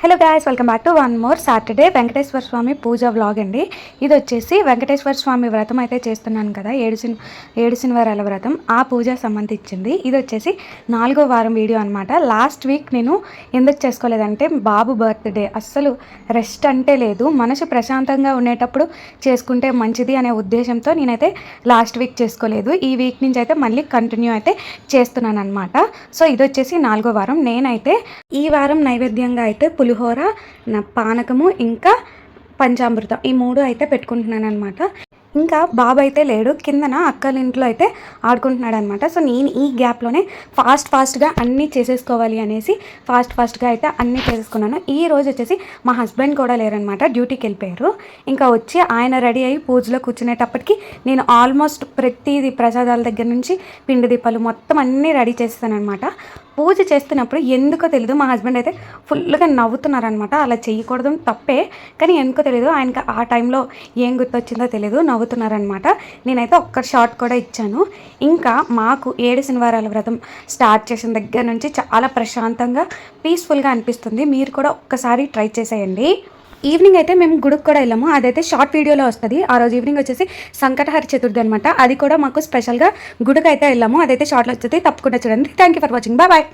Hello guys welcome back to one more Saturday Venkateswara Swami puja vlog అండి. ఇది వచ్చేసి వెంకటేశ్వర స్వామి వ్రతం అయితే చేస్తున్నాను కదా ఏడు సిన్ ఏడు శనివారాల వ్రతం ఆ పూజ సంబంధించింది. ఇది వచ్చేసి నాలుగో వారం వీడియో అనమాట లాస్ట్ వీక్ నేను ఎందుకు చేసుకోలేదంటే బాబు బర్త్డే అస్సలు రెస్ట్ అంటే లేదు. మనసు ప్రశాంతంగా ఉండేటప్పుడు చేసుకుంటే మంచిది అనే ఉద్దేశంతో నేనైతే లాస్ట్ వీక్ చేసుకోలేదు. ఈ వీక్ నుంచి అయితే మళ్ళీ కంటిన్యూ అయితే చేస్తున్నాను అనమాట సో ఇది వచ్చేసి నాలుగో వారం. నేనైతే ఈ వారం నైవేద్యంగా అయితే పులిహోర నా పానకము ఇంకా పంచామృతం ఈ మూడు అయితే పెట్టుకుంటున్నాను అనమాట ఇంకా బాబు అయితే లేడు. కిందన అక్కల ఇంట్లో అయితే ఆడుకుంటున్నాడు అనమాట సో నేను ఈ గ్యాప్లోనే ఫాస్ట్ ఫాస్ట్గా అన్నీ చేసేసుకోవాలి అనేసి ఫాస్ట్ ఫాస్ట్గా అయితే అన్నీ చేసేసుకున్నాను. ఈ రోజు వచ్చేసి మా హస్బెండ్ కూడా లేరనమాట డ్యూటీకి వెళ్ళిపోయారు. ఇంకా వచ్చి ఆయన రెడీ అయ్యి పూజలో కూర్చునేటప్పటికి నేను ఆల్మోస్ట్ ప్రతిదీ ప్రసాదాల దగ్గర నుంచి పిండి దీపాలు మొత్తం అన్నీ రెడీ చేస్తానమాట పూజ చేస్తున్నప్పుడు ఎందుకో తెలియదు మా హస్బెండ్ అయితే ఫుల్గా నవ్వుతున్నారనమాట. అలా చేయకూడదు తప్పే. కానీ ఎందుకో తెలియదు ఆయనకి ఆ టైంలో ఏం గుర్తొచ్చిందో తెలియదు నవ్వుతున్నారనమాట. నేనైతే ఒక్క షార్ట్ కూడా ఇచ్చాను. ఇంకా మాకు ఏడు శనివారాల వ్రతం స్టార్ట్ చేసిన దగ్గర నుంచి చాలా ప్రశాంతంగా పీస్ఫుల్గా అనిపిస్తుంది. మీరు కూడా ఒక్కసారి ట్రై చేసేయండి. ఈవినింగ్ అయితే మేము గుడికి కూడా వెళ్ళాము. అదైతే షార్ట్ వీడియోలో వస్తుంది. ఆ రోజు ఈవినింగ్ వచ్చేసి సంకటహరి చతుర్థి అనమాట అది కూడా మాకు స్పెషల్గా గుడికి అయితే వెళ్ళాము. అదైతే షార్ట్లో వచ్చేది. తప్పకుండా చూడండి. Thank you for watching bye bye